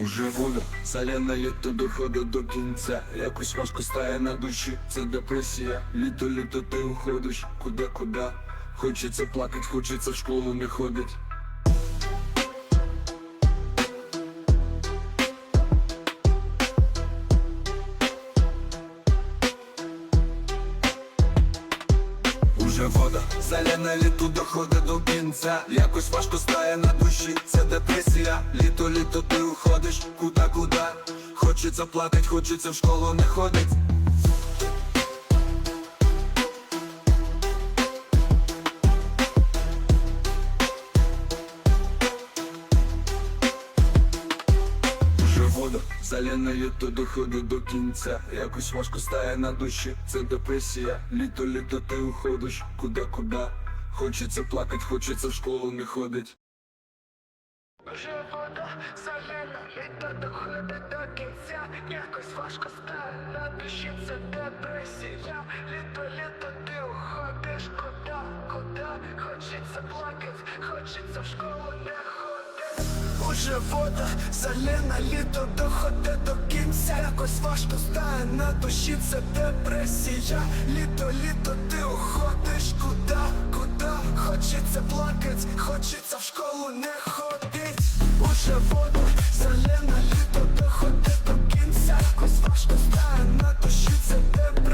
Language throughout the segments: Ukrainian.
Уже вода, соляна літо доходить до кінця. Якось важко стає на душі, це депресія. Літо, літо ти уходиш, куди, куди. Хочеться плакать, хочеться в школу не ходить. Уже вода, соляна літо доходить до кінця. Якось важко стає на душі, це депресія. Літо, літо ти уходиш, куди, куди. Хочеться плакать, хочеться в школу не ходить. Соляна літо доходить до кінця. Якось важко стає на душі, це депресія. Літо, літо ти уходиш, куди, куди. Хочеться плакать, хочеться в школу не ходить. Вже вода солена, літо доходить до кінця, якось важко стає на душі, це депресія. Літо, літо ти уходиш, куди, куди, хочеться плакать, хочеться в школу не ходить. Уже вода солена, літо доходить до кінця, якось важко стає на душі, це депресія. Літо, літо ти хочеться плакать, хочеться в школу не ходить. Уже вода солена, літо доходить до кінця, Кось важко стає на душі, це депресія.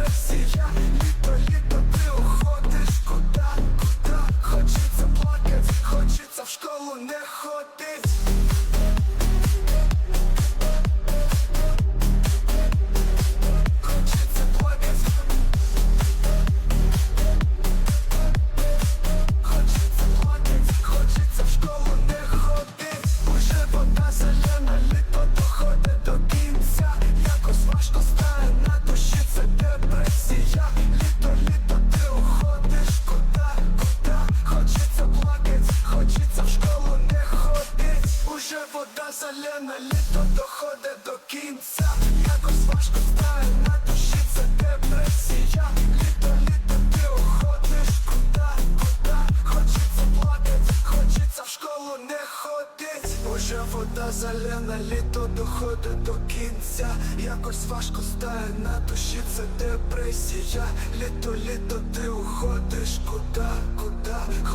Вода літо доходить до кінця. Якось важко стає на душі, це депресія. Літо, літо ти уходиш, куди, куди? Хочеться плакать, хочеться в школу не ходить. Уже вода зелена, літо доходить до кінця. Якось важко стає на душі, це депресія. Літо, літо ти уходиш, куди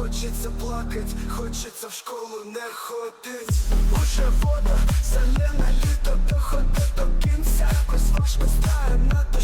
Хочеться плакать, хочеться в школу не ходить. Уже вода, зелена літо доходить до кінця, Ось ваш ми стає на